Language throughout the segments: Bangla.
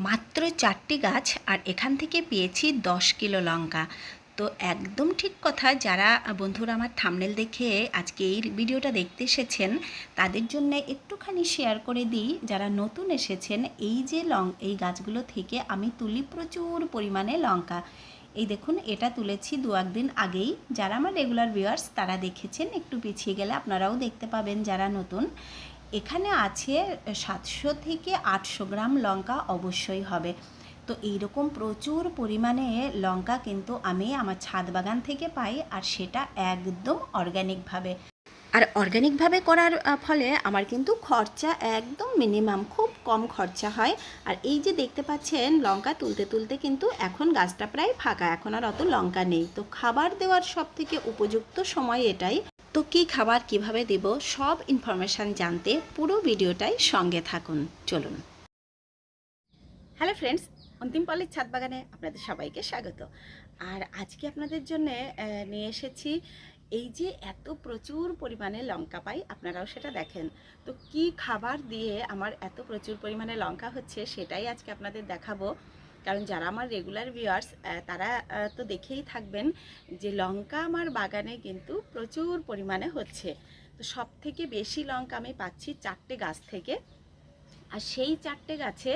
মাত্র চারটি গাছ আর এখান থেকে পেয়েছি দশ কিলো লঙ্কা। তো একদম ঠিক কথা, যারা বন্ধুরা আমার থামনেল দেখে আজকে এই ভিডিওটা দেখতে এসেছেন, তাদের জন্য একটুখানি শেয়ার করে দিই। যারা নতুন এসেছেন, এই যে লং, এই গাছগুলো থেকে আমি তুলি প্রচুর পরিমাণে লঙ্কা। এই দেখুন, এটা তুলেছি দু একদিন আগেই। যারা আমার রেগুলার ভিউয়ার্স তারা দেখেছেন, একটু পিছিয়ে গেলে আপনারাও দেখতে পাবেন যারা নতুন। এখানে আছে সাতশো থেকে আটশো গ্রাম লঙ্কা অবশ্যই হবে। তো এইরকম প্রচুর পরিমাণে লঙ্কা কিন্তু আমি আমার ছাদ বাগান থেকে পাই আর সেটা একদম অর্গ্যানিকভাবে আর অর্গ্যানিকভাবে করার ফলে আমার কিন্তু খরচা একদম মিনিমাম খুব কম খরচা হয়। আর এই যে দেখতে পাচ্ছেন, লঙ্কা তুলতে তুলতে কিন্তু এখন গাছটা প্রায় ফাঁকা, এখন আর অত লঙ্কা নেই। তো খাবার দেওয়ার সব থেকে উপযুক্ত সময় এটাই। তো কী খাবার কীভাবে দেব সব ইনফরমেশান জানতে পুরো ভিডিওটাই সঙ্গে থাকুন। চলুন। হ্যালো ফ্রেন্ডস অন্তিম পল্লীর ছাদ বাগানে আপনাদের সবাইকে স্বাগত। আর আজকে আপনাদের জন্য নিয়ে এসেছি এই যে এত প্রচুর পরিমাণে লঙ্কা পাই, আপনারাও সেটা দেখেন। তো কি খাবার দিয়ে আমার এত প্রচুর পরিমাণে লঙ্কা হচ্ছে সেটাই আজকে আপনাদের দেখাবো। কারণ যারা আমার রেগুলার ভিউয়ার্স তারা তো দেখেই থাকবেন যে লঙ্কা আমার বাগানে কিন্তু প্রচুর পরিমাণে হচ্ছে। তো সব থেকে বেশি লঙ্কা আমি পাচ্ছি চারটে গাছ থেকে। আর সেই চারটে গাছে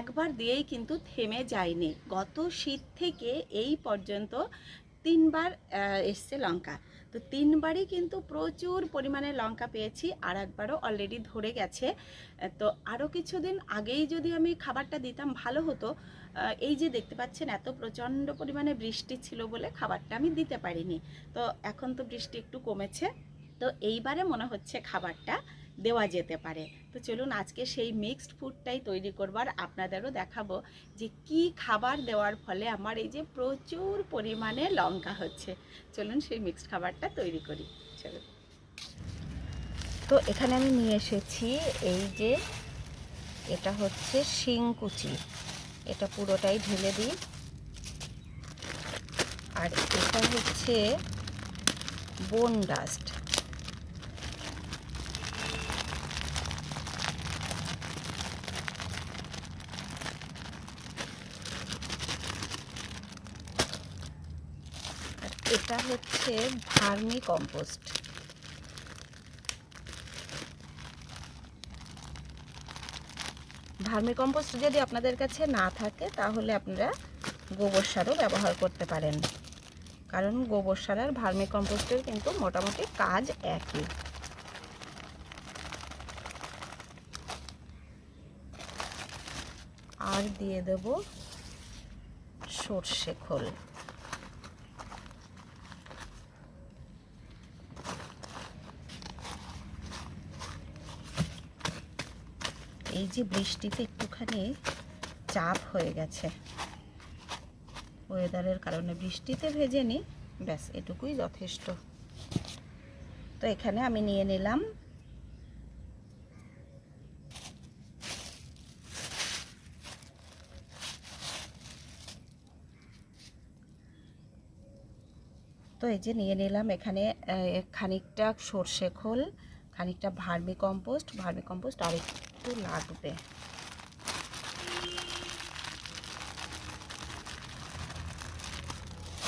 একবার দিয়েই কিন্তু থেমে যায়নি। গত শীত থেকে এই পর্যন্ত তিনবার এসছে লঙ্কা। তো তিনবারই কিন্তু প্রচুর পরিমাণে লঙ্কা পেয়েছি, আর একবারও অলরেডি ধরে গেছে। তো আরও কিছুদিন আগেই যদি আমি খাবারটা দিতাম, ভালো হতো। এই যে দেখতে পাচ্ছেন, এত প্রচণ্ড পরিমাণে বৃষ্টি ছিল বলে খাবারটা আমি দিতে পারিনি। তো এখন তো বৃষ্টি একটু কমেছে। তো এইবারে মনে হচ্ছে খাবারটা দেওয়া যেতে পারে। তো চলুন আজকে সেই মিক্সড ফুডটাই তৈরি করবার আপনাদেরও দেখাবো যে কি খাবার দেওয়ার ফলে আমার এই যে প্রচুর পরিমাণে লঙ্কা হচ্ছে। চলুন সেই মিক্সড খাবারটা তৈরি করি। চলুন। তো এখানে আমি নিয়ে এসেছি এই যে এটা হচ্ছে শিংকুচি এটা পুরোটাই ঢেলে দিই। আর এটা হচ্ছে বোন ডাস্ট আর এটা হচ্ছে ভার্মি কম্পোস্ট। ভার্মি কম্পোস্ট যদি আপনাদের কাছে না থাকে, তাহলে আপনারা গোবর সারও ব্যবহার করতে পারেন। কারণ গোবর সার আর ভার্মি কম্পোস্টের কিন্তু মোটামুটি কাজ একই। আর দিয়ে দেব সর্ষে খোল। এই যে বৃষ্টিতে একটুখানি চাপ হয়ে গেছে। ওয়েদারের কারণে বৃষ্টিতে ভেজে নি ব্যাস, এটুকুই যথেষ্ট। তো এখানে আমি নিয়ে নিলাম। তো এই যে নিয়ে নিলাম এখানে খানিকটা সর্ষে খোল, খানিকটা ভার্মি কম্পোস্ট। ভার্মি কম্পোস্ট আর একটু লাগবে।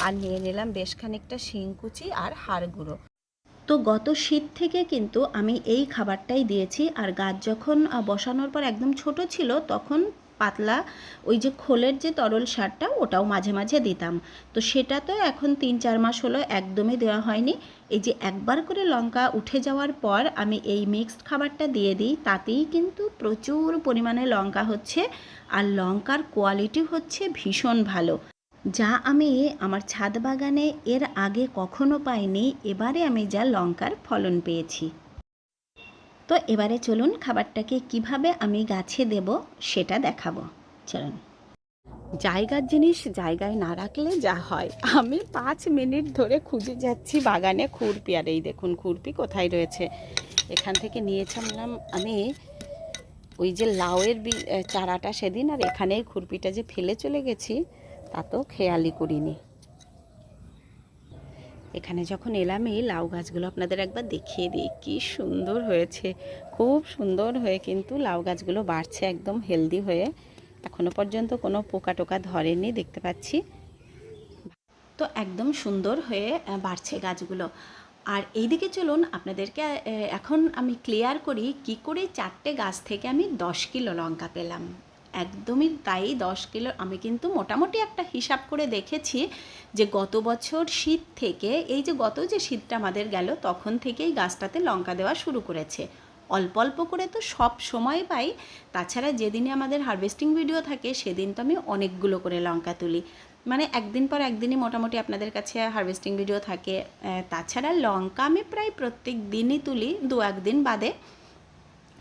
আর নিয়ে নিলাম বেশ খানিকটা শিংকুচি আর হাড় গুঁড়ো। তো গত শীত থেকে কিন্তু আমি এই খাবারটাই দিয়েছি, আর গাছ যখন বসানোর পর একদম ছোট ছিল, তখন পাতলা, ওই যে খোলের যে তরল সারটা, ওটাও মাঝে মাঝে দিতাম। তো সেটা তো এখন তিন চার মাস হলো একদমই দেওয়া হয়নি। এই যে একবার করে লঙ্কা উঠে যাওয়ার পর আমি এই মিক্সড খাবারটা দিয়ে দিই, তাতেই কিন্তু প্রচুর পরিমাণে লঙ্কা হচ্ছে আর লঙ্কার কোয়ালিটি হচ্ছে ভীষণ ভালো। যা আমি আমার ছাদ বাগানে এর আগে কখনো পাইনি, এবারে আমি যা লঙ্কার ফলন পেয়েছি। তো এবারে চলুন খাবারটাকে কীভাবে আমি গাছে দেব সেটা দেখাবো। চলুন। জায়গার জিনিস জায়গায় না রাখলে যা হয়। আমি পাঁচ মিনিট ধরে খুঁজে যাচ্ছি বাগানে খুরপি, আর এই দেখুন খুরপি কোথায় রয়েছে। এখান থেকে নিয়েছিলাম আমি ওই যে লাউয়ের চারাটা সেদিন, আর এখানে খুরপিটা যে ফেলে চলে গেছি, তা তো খেয়ালই করিনি। এখানে যখন এলাম, এই লাউ গাছগুলো আপনাদের একবার দেখিয়ে দিই। কি সুন্দর হয়েছে। খুব সুন্দর হয়ে কিন্তু লাউ গাছগুলো বাড়ছে একদম হেলদি হয়ে। এখনও পর্যন্ত কোনো পোকা টোকা ধরেনি, দেখতে পাচ্ছি। তো একদম সুন্দর হয়ে বাড়ছে গাছগুলো। আর এইদিকে চলুন, আপনাদেরকে এখন আমি ক্লিয়ার করি কি করে চারটে গাছ থেকে আমি দশ কিলো লঙ্কা পেলাম। একদমই তাই, দশ কিলো, আমি কিন্তু মোটামুটি একটা হিসাব করে দেখেছি যে গত বছর শীত থেকে, এই যে গত যে শীতটা আমাদের গেল, তখন থেকেই গাছটাতে লঙ্কা দেওয়া শুরু করেছে। অল্প অল্প করে তো সব সময় পাই, তাছাড়া যেদিনে আমাদের হারভেস্টিং ভিডিও থাকে, সেদিন তো আমি অনেকগুলো করে লঙ্কা তুলি। মানে একদিন পর একদিনই মোটামুটি আপনাদের কাছে হারভেস্টিং ভিডিও থাকে। তাছাড়া লঙ্কা আমি প্রায় প্রত্যেক দিনই তুলি দু একদিন বাদে।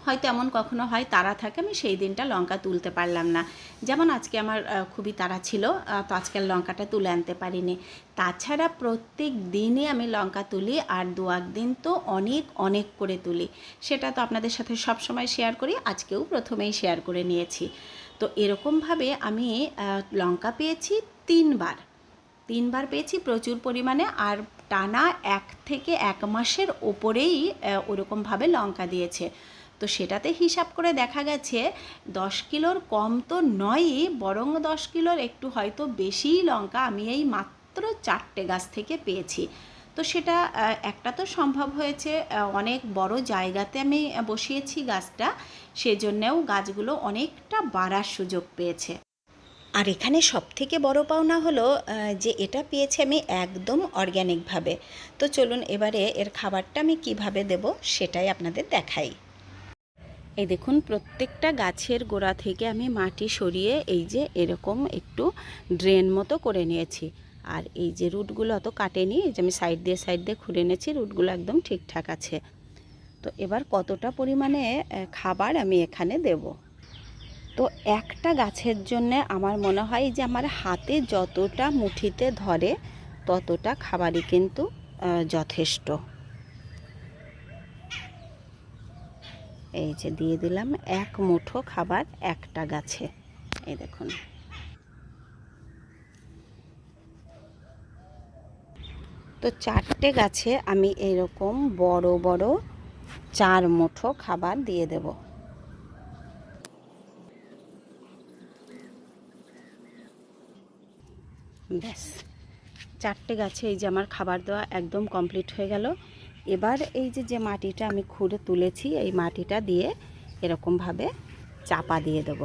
হয়তো এমন কখনো হয়, তারা থাকে, আমি সেই দিনটা লঙ্কা তুলতে পারলাম না। যেমন আজকে আমার খুবই তাড়া ছিল তো আজকের লঙ্কাটা তুলে আনতে পারিনি। তাছাড়া প্রত্যেক দিনই আমি লঙ্কা তুলি, আর দু একদিন তো অনেক অনেক করে তুলি। সেটা তো আপনাদের সাথে সব সময় শেয়ার করি, আজকেও প্রথমেই শেয়ার করে নিয়েছি। তো এরকমভাবে আমি লঙ্কা পেয়েছি তিনবার। তিনবার পেয়েছি প্রচুর পরিমাণে, আর টানা এক থেকে এক মাসের ওপরেই ওরকমভাবে লঙ্কা দিয়েছে। তো সেটাতে হিসাব করে দেখা গেছে, দশ কিলোর কম তো নয়ই, বরং দশ কিলোর একটু হয়তো বেশিই লঙ্কা আমি এই মাত্র চারটে গাছ থেকে পেয়েছি। তো সেটা একটা তো সম্ভব হয়েছে অনেক বড় জায়গাতে আমি বসিয়েছি গাছটা, সেজন্যেও গাছগুলো অনেকটা বাড়ার সুযোগ পেয়েছে। আর এখানে সব থেকে বড় পাওনা হলো যে এটা পেয়েছি আমি একদম অর্গ্যানিকভাবে। তো চলুন এবারে এর খাবারটা আমি কীভাবে দেব সেটাই আপনাদের দেখাই। এই দেখুন, প্রত্যেকটা গাছের গোড়া থেকে আমি মাটি সরিয়ে এই যে এরকম একটু ড্রেন মতো করে নিয়েছি। আর এই যে রুটগুলো অত কাটেনি, এই যে আমি সাইড দিয়ে সাইড দিয়ে খুলে নিয়েছি রুটগুলো একদম ঠিকঠাক আছে। তো এবার কতটা পরিমাণে খাবার আমি এখানে দেব? তো একটা গাছের জন্য আমার মনে হয় যে আমার হাতে যতটা মুঠিতে ধরে, ততটা খাবারই কিন্তু যথেষ্ট। এই যে দিয়ে দিলাম এক মুঠো খাবার একটা গাছে। এই দেখুন। তো চারটে গাছে আমি এরকম বড় বড় চার মুঠো খাবার দিয়ে দেব। ব্যাস, চারটে গাছে এই যে আমার খাবার দেওয়া একদম কমপ্লিট হয়ে গেল। এবার এই যে যে মাটিটা আমি খুঁড়ে তুলেছি, এই মাটিটা দিয়ে এরকমভাবে চাপা দিয়ে দেব।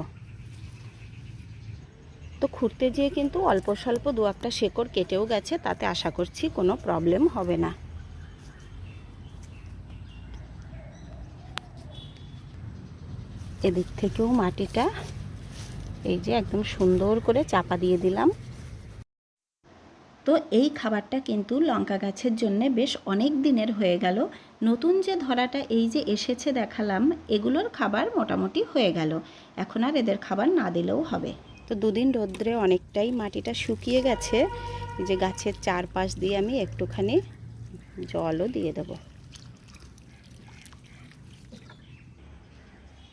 তো খুঁড়তে যেয়ে কিন্তু অল্প স্বল্প দু একটা শেকড় কেটেও গেছে, তাতে আশা করছি কোনো প্রবলেম হবে না। এদিক থেকেও মাটিটা এই যে একদম সুন্দর করে চাপা দিয়ে দিলাম। তো এই খাবারটা কিন্তু লঙ্কা গাছের জন্য বেশ অনেক দিনের হয়ে গেল। নতুন যে ধরাটা এই যে এসেছে দেখালাম, এগুলোর খাবার মোটামুটি হয়ে গেল। এখন আর এদের খাবার না দিলেও হবে। তো দুদিন রোদ্রে অনেকটাই মাটিটা শুকিয়ে গেছে। যে গাছের চারপাশ দিয়ে আমি একটুখানি জলও দিয়ে দেবো।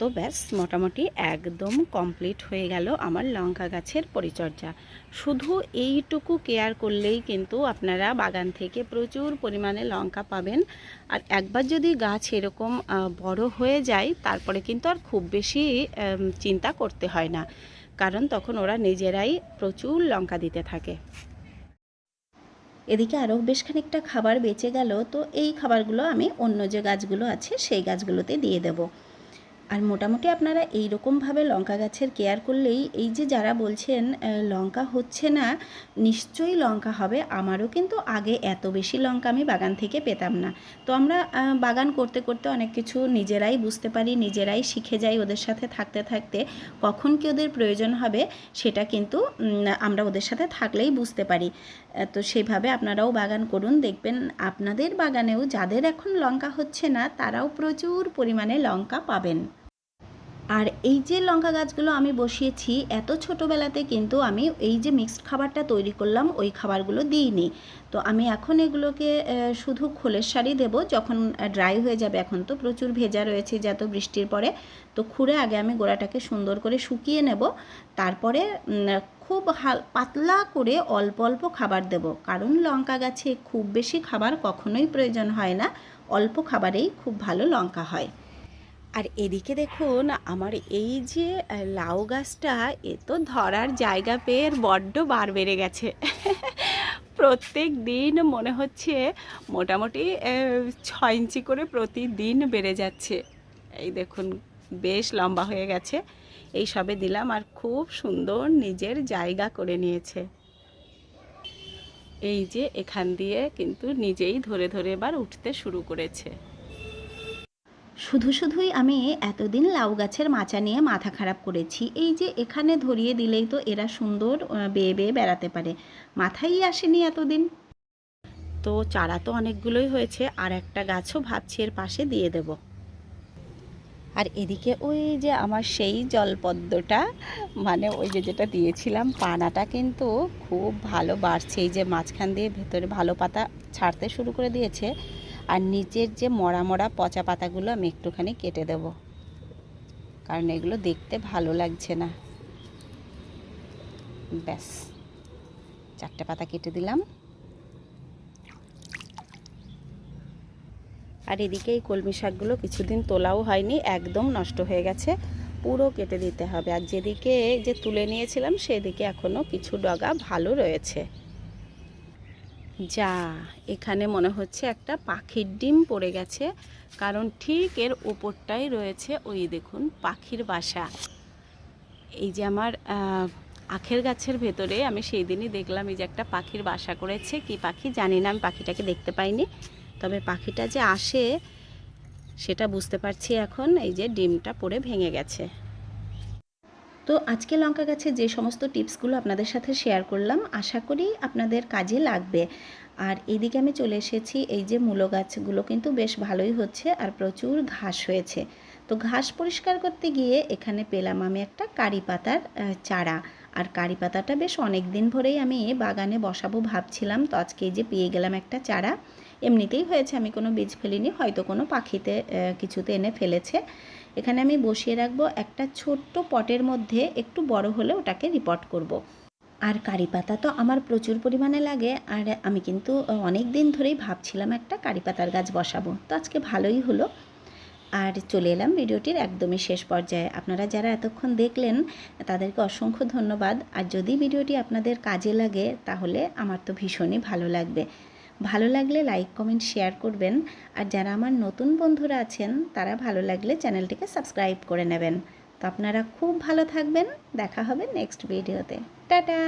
তো ব্যাস, মোটামুটি একদম কমপ্লিট হয়ে গেল আমার লঙ্কা গাছের পরিচর্যা। শুধু এইটুকু কেয়ার করলেই কিন্তু আপনারা বাগান থেকে প্রচুর পরিমাণে লঙ্কা পাবেন। আর একবার যদি গাছ এরকম বড় হয়ে যায়, তারপরে কিন্তু আর খুব বেশি চিন্তা করতে হয় না। কারণ তখন ওরা নিজেরাই প্রচুর লঙ্কা দিতে থাকে। এদিকে আরও বেশ খানিকটা খাবার বেঁচে গেল, তো এই খাবারগুলো আমি অন্য যে গাছগুলো আছে, সেই গাছগুলোতে দিয়ে দেবো। আর মোটামুটি আপনারা এই রকমভাবে লঙ্কা গাছের কেয়ার করলেই এই যে যারা বলছেন লঙ্কা হচ্ছে না, নিশ্চয়ই লঙ্কা হবে। আমারও কিন্তু আগে এত বেশি লঙ্কা আমি বাগান থেকে পেতাম না। তো আমরা বাগান করতে করতে অনেক কিছু নিজেরাই বুঝতে পারি, নিজেরাই শিখে যাই ওদের সাথে থাকতে থাকতে। কখন কি ওদের প্রয়োজন হবে সেটা কিন্তু আমরা ওদের সাথে থাকলেই বুঝতে পারি। তো সেভাবে আপনারাও বাগান করুন, দেখবেন আপনাদের বাগানেও যাদের এখন লঙ্কা হচ্ছে না, তারাও প্রচুর পরিমাণে লঙ্কা পাবেন। আর এই যে লঙ্কা গাছগুলো আমি বসিয়েছি, এত ছোটোবেলাতে কিন্তু আমি এই যে মিক্সড খাবারটা তৈরি করলাম, ওই খাবারগুলো দিইনি। তো আমি এখন এগুলোকে শুধু খোলের শাড়ি দেবো, যখন ড্রাই হয়ে যাবে, এখন তো প্রচুর ভেজা রয়েছে যত বৃষ্টির পরে। তো খুঁড়ে আগে আমি গোড়াটাকে সুন্দর করে শুকিয়ে নেব, তারপরে খুব হাল, পাতলা করে অল্প অল্প খাবার দেব। কারণ লঙ্কা গাছে খুব বেশি খাবার কখনোই প্রয়োজন হয় না, অল্প খাবারেই খুব ভালো লঙ্কা হয়। আর এদিকে দেখুন, আমার এই যে লাউ গাছটা, এ তো ধরার জায়গা পেয়ে বড্ড বার বেড়ে গেছে। প্রত্যেক দিন মনে হচ্ছে মোটামুটি ছয় ইঞ্চি করে প্রতিদিন বেড়ে যাচ্ছে। এই দেখুন, বেশ লম্বা হয়ে গেছে। এই সবে দিলাম আর খুব সুন্দর নিজের জায়গা করে নিয়েছে। এই যে, এখান দিয়ে কিন্তু নিজেই ধরে ধরে এবার উঠতে শুরু করেছে। শুধু শুধুই আমি এতদিন লাউ গাছের মাচা নিয়ে মাথা খারাপ করেছি। এই যে এখানে ধরিয়ে দিলেই তো এরা সুন্দর বেয়ে বেয়ে বেড়াতে পারে। মাথায় আসেনি এতদিন। তো চারা তো অনেকগুলোই হয়েছে, আর একটা গাছও ভাবছি এর পাশে দিয়ে দেব। আর এদিকে ওই যে আমার সেই জলপদ্মটা মানে ওই যে যেটা দিয়েছিলাম, পানাটা কিন্তু খুব ভালো বাড়ছে। এই যে মাঝখান দিয়ে ভেতরে ভালো পাতা ছাড়তে শুরু করে দিয়েছে। আর নিচের যে মরা মরা পচা পাতাগুলো আমি একটুখানি কেটে দেব। কারণ এগুলো দেখতে ভালো লাগছে না। ব্যাস, চারটে পাতা কেটে দিলাম। আর এদিকে এই কলমি শাকগুলো কিছুদিন তোলাও হয়নি, একদম নষ্ট হয়ে গেছে। পুরো কেটে দিতে হবে। আর যেদিকে যে তুলে নিয়েছিলাম, সেদিকে এখনও কিছু ডগা ভালো রয়েছে। যা, এখানে মনে হচ্ছে একটা পাখির ডিম পড়ে গেছে, কারণ ঠিক এর ওপরটাই রয়েছে ওই দেখুন পাখির বাসা। এই যে আমার আখের গাছের ভেতরে আমি সেই দিনই দেখলাম এই যে একটা পাখির বাসা করেছে, কি পাখি জানি না, আমি পাখিটাকে দেখতে পাইনি। তবে পাখিটা যে আসে, সেটা বুঝতে পারছি এখন, এই যে ডিমটা পড়ে ভেঙে গেছে। তো আজকে লঙ্কা গাছে যে সমস্ত টিপসগুলো আপনাদের সাথে শেয়ার করলাম, আশা করি আপনাদের কাজে লাগবে। আর এদিকে আমি চলে এসেছি, এই যে মূলো গাছগুলো কিন্তু বেশ ভালোই হচ্ছে আর প্রচুর ঘাস হয়েছে। তো ঘাস পরিষ্কার করতে গিয়ে এখানে পেলাম আমি একটা কারি পাতার চারা। আর কারি পাতাটা বেশ অনেক দিন ভরেই আমি বাগানে বসাবো ভাবছিলাম, তো আজকে যে পেয়ে গেলাম একটা চারা। এমনিতেই হয়েছে, আমি কোনো বীজ ফেলিনি, হয়তো কোনো পাখিতে কিছুতে এনে ফেলেছে। এখানে আমি বসিয়ে রাখব একটা ছোট্ট পটের মধ্যে একটু বড় হলে ওটাকে রিপোর্ট করব। আর কারি পাতা তো আমার প্রচুর পরিমাণে লাগে, আর আমি কিন্তু অনেক দিন ধরেই ভাবছিলাম একটা কারি পাতার গাছ বসাবো। তো আজকে ভালোই হলো। আর চলে এলাম ভিডিওটির একদমই শেষ পর্যায়ে। আপনারা যারা এতক্ষণ দেখলেন, তাদেরকে অসংখ্য ধন্যবাদ। আর যদি ভিডিওটি আপনাদের কাজে লাগে, তাহলে আমার তো ভীষণই ভালো লাগবে। ভালো লাগলে লাইক কমেন্ট শেয়ার করবেন। আর যারা আমার নতুন বন্ধুরা আছেন, তারা ভালো লাগলে চ্যানেলটিকে সাবস্ক্রাইব করে নেবেন। তো আপনারা খুব ভালো থাকবেন। দেখা হবে নেক্সট ভিডিওতে টাটা!